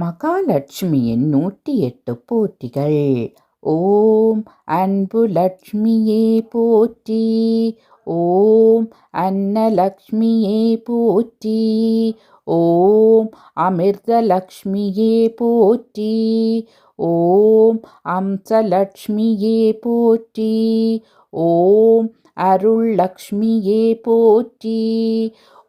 மகாலட்சுமியின் நூற்றி எட்டு போற்றிகள். ஓம் அன்பு லட்சுமியே போற்றி. ஓம் அன்னலக்ஷ்மியே போற்றி. ஓம் அமிர்தலக்ஷ்மியே போற்றி. ஓம் அம்சலக்ஷ்மியே போற்றி. ஓம் அருள் லக்ஷ்மியே போற்றி.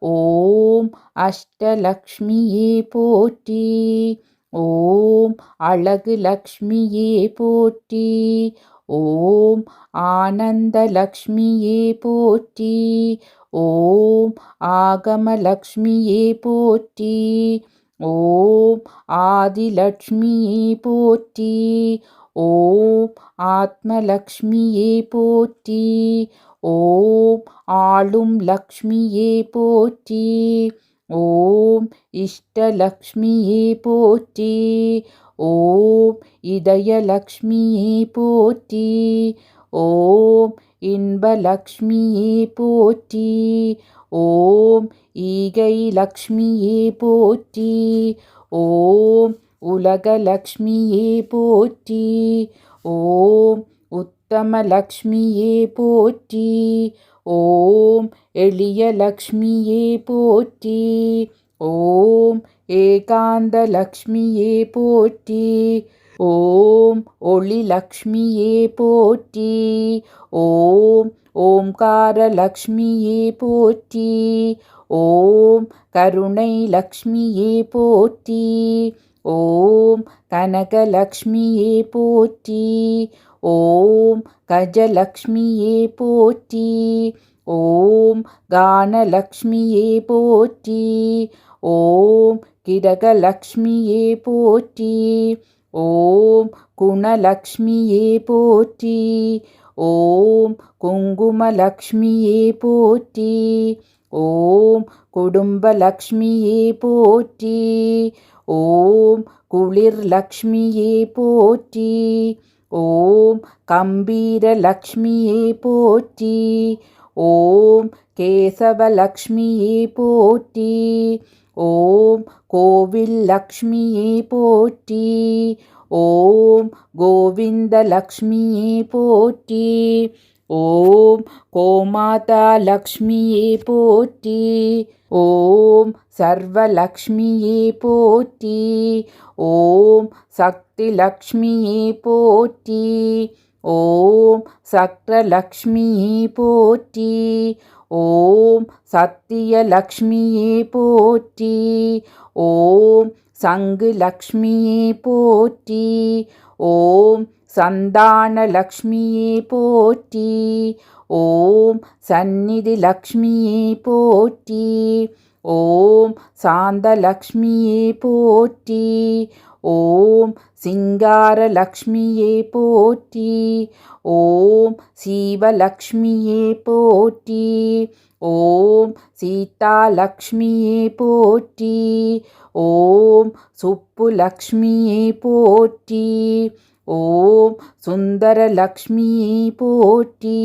ஓம் அஷ்டலக்ஷ்மியே போற்றி. ஓம் அழகு லக்ஷ்மியே போற்றி. ஓம் ஆனந்தலக்ஷ்மியே போற்றி. ஓம் ஆகமலக்ஷ்மியே போற்றி. ஓம் ஆதிலக்ஷ்மியே போற்றி. ஓம் ஆத்மலக்ஷ்மியே போற்றி. ஓம் ஆளும் லக்ஷ்மியே போற்றி. ஓம் இஷ்டலக்ஷ்மியே போற்றி. ஓம் இதயலக்ஷ்மியே போற்றி. ஓம் இன்பலக்ஷ்மியே போற்றி. ஓம் ஈகை லக்ஷ்மியே போற்றி. ஓம் உலகலக்ஷ்மியே போற்றி. ஓம் உத்தமலக்ஷ்மியே போற்றி. ஓம் எளியலக்ஷ்மியே போற்றி. ஓம் ஏகாந்தலக்ஷ்மியே போற்றி. ஓம் ஒளிலக்ஷ்மியே போற்றி. ஓம் ஓம்காரலக்ஷ்மியே போற்றி. ஓம் கருணை லக்ஷ்மியே போற்றி. ஓம் கனகலக்ஷ்மியே போற்றி. ஓம் கஜலக்ஷ்மியே போற்றி. ஓம் கானலக்ஷ்மியே போற்றி. ஓம் கிடகலக்ஷ்மியே போற்றி. ஓம் குணலக்ஷ்மியே போற்றி. ஓம் குங்குமலக்ஷ்மியே போற்றி. ஓம் குடும்பலக்ஷ்மியே போற்றி. ஓம் குளிர் லக்ஷ்மியே போற்றி. ஓம் கம்பீர லக்ஷ்மியே போற்றி. ஓம் கேசவலக்ஷ்மியே போற்றி. ஓம் கோவில் லக்ஷ்மியே போற்றி. ஓம் கோவிந்த லக்ஷ்மியே போற்றி. ஓம் கோமாதா லக்ஷ்மியே போற்றி. ஓம் சர்வலக்ஷ்மியே போற்றி. ஓம் சக்தி லக்ஷ்மியே போற்றி. ஓம் சக்ரலக்ஷ்மியே போற்றி. ஓம் சத்தியலக்ஷ்மியே போற்றி. ஓம் சங்கு லக்ஷ்மியே போற்றி. ஓம் சந்தானலக்ஷ்மியே போற்றி. ஓம் சந்நிதி லக்ஷ்மியே போற்றி. ஓம் சாந்தலக்ஷ்மியே போற்றி. ஓம் சிங்காரலக்ஷ்மியே போற்றி. ஓம் சீவலக்ஷ்மியே போற்றி. ஓம் சீதாலக்ஷ்மியே போற்றி. ஓம் சுப்புலக்ஷ்மியே போற்றி. ஓம் சுந்தரலக்ஷ்மியே போற்றி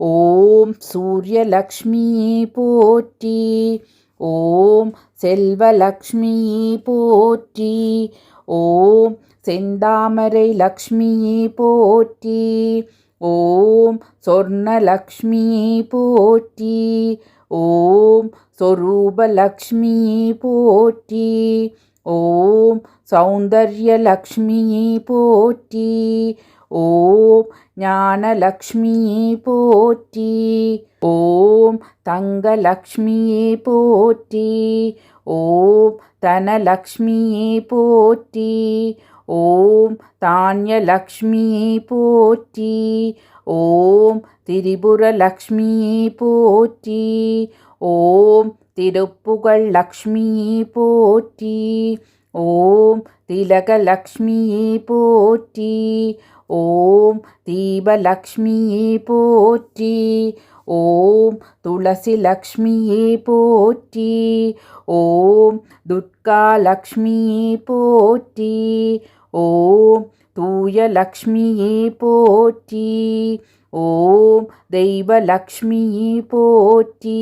ஓம் சூரியலக்ஷ்மி போற்றி ஓம் செல்வலக்ஷ்மி போற்றி ஓம் செந்தாமரை லக்ஷ்மி போற்றி ஓம் சொர்ணலக்ஷ்மி போற்றி ஓம் சொரூபலக்ஷ்மியே போற்றி ஓம் சௌந்தர்யலக்ஷ்மியை போற்றி. ஓம் ஞானலக்ஷ்மியை போற்றி. ஓம் தங்கலக்ஷ்மியை போற்றி. ஓம் தனலக்ஷ்மியை போற்றி. ஓம் தானியலக்ஷ்மியை போற்றி. ஓம் திரிபுரலக்ஷ்மியை போற்றி. ஓம் திருப்புகழ் லக்ஷ்மியே போற்றி ஓம் திலகலக்ஷ்மியே போற்றி ஓம் தீபலக்ஷ்மியே போற்றி ஓம் துளசி லக்ஷ்மியே போற்றி ஓம் துர்கா லக்ஷ்மியே போற்றி ஓம் தூய லக்ஷ்மியே போற்றி ஓம் தெய்வலக்ஷ்மியே போற்றி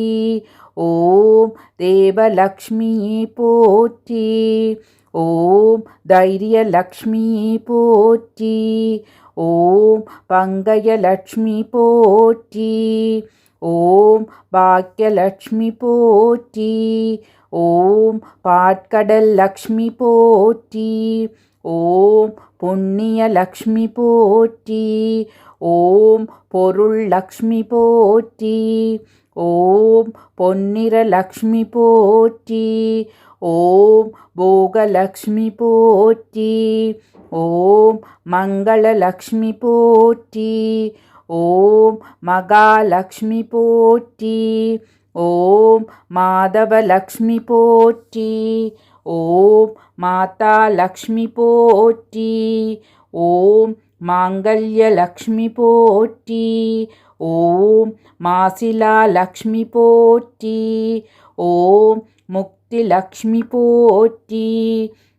ஓம் தேவலக்ஷ்மியே போற்றி. ஓம் தைரியலக்ஷ்மியே போற்றி. ஓம் பங்கயலக்ஷ்மி போற்றி. ஓம் பாக்கியலக்ஷ்மி போற்றி. ஓம் பாட்கடல் லக்ஷ்மி போற்றி. ஓம் புண்ணிய லக்ஷ்மி போற்றி. ஓம் பொருள் லக்ஷ்மி போற்றி. ஓம் பொன்னிற லக்ஷ்மி போற்றி. ஓம் போகலக்ஷ்மி போற்றி. ஓம் மங்களலக்ஷ்மி போற்றி. ஓம் மகாலக்ஷ்மி போற்றி. ஓம் மாதவலக்ஷ்மி போற்றி. ஓம் மாதா லக்ஷ்மி போற்றி. ஓம் மாங்கல்யலக்ஷ்மி போற்றி. ஓம் மாசிலா லக்ஷ்மி போற்றி. ஓம் முக்தி லக்ஷ்மி போற்றி.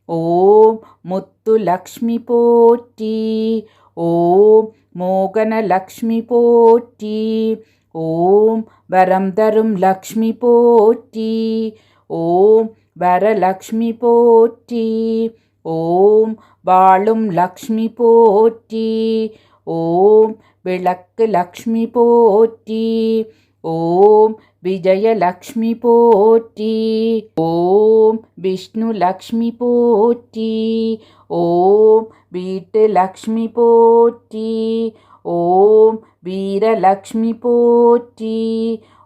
ஓம் முத்து லக்ஷ்மி போற்றி. ஓம் மோகன லக்ஷ்மி போற்றி. ஓம் வரம் தரும் லக்ஷ்மி போற்றி. ஓம் வரலக்ஷ்மி போற்றி. ஓம் வாழும் லக்ஷ்மி போற்றி. ஓம் விளக்கு லக்ஷ்மி போற்றி. ஓம் விஜயலக்ஷ்மி போற்றி. ஓம் விஷ்ணு லக்ஷ்மி போற்றி. ஓம் வீட்டு லக்ஷ்மி போற்றி. ஓம் வீரலக்ஷ்மி போற்றி.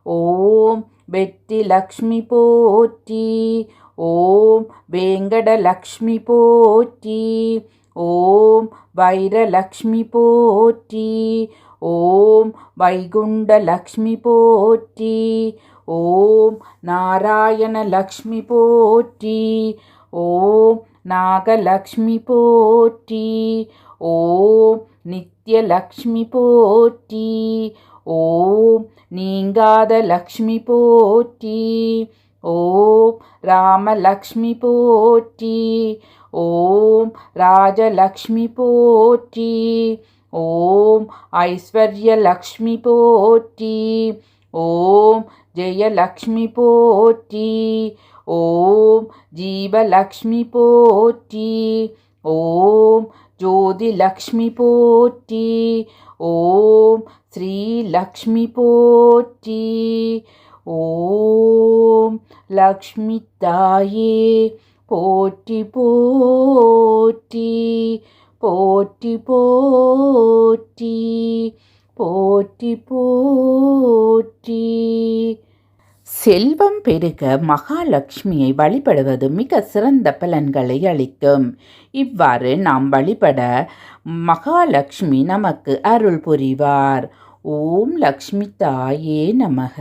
ஓம் வெற்றி லக்ஷ்மி போற்றி. ஓம் வேங்கடலக்ஷ்மி போற்றி. ஓம் வைரலக்ஷ்மி போற்றி. ஓம் வைகுண்டலக்ஷ்மி போற்றி. ஓம் நாராயணலக்ஷ்மி போற்றி. ஓம் நாகலக்ஷ்மி போற்றி. ஓம் நித்யலக்ஷ்மி போற்றி. ஓம் நீங்காத லக்ஷ்மி போற்றி. ஓம் ராமலக்ஷ்மி போற்றி ஓம் ராஜலக்ஷ்மி போற்றி ஓம் ஐஸ்வர்யலக்ஷ்மி போற்றி ஓம் ஜெயலக்ஷ்மி போற்றி ஓம் ஜீவலக்ஷ்மி போற்றி ஓம் ஜோதிலக்ஷ்மி போற்றி ஓம் ஸ்ரீலக்ஷ்மி போற்றி ஓம் லக்ஷ்மி தாயே போற்றி போற்றி போற்றி போற்றி போற்றி போற்றி. செல்வம் பெருக மகாலட்சுமியை வழிபடுவது மிக சிறந்த பலன்களை அளிக்கும். இவ்வாறு நாம் வழிபட மகாலட்சுமி நமக்கு அருள் புரிவார். ஓம் லக்ஷ்மி தாயே நமக.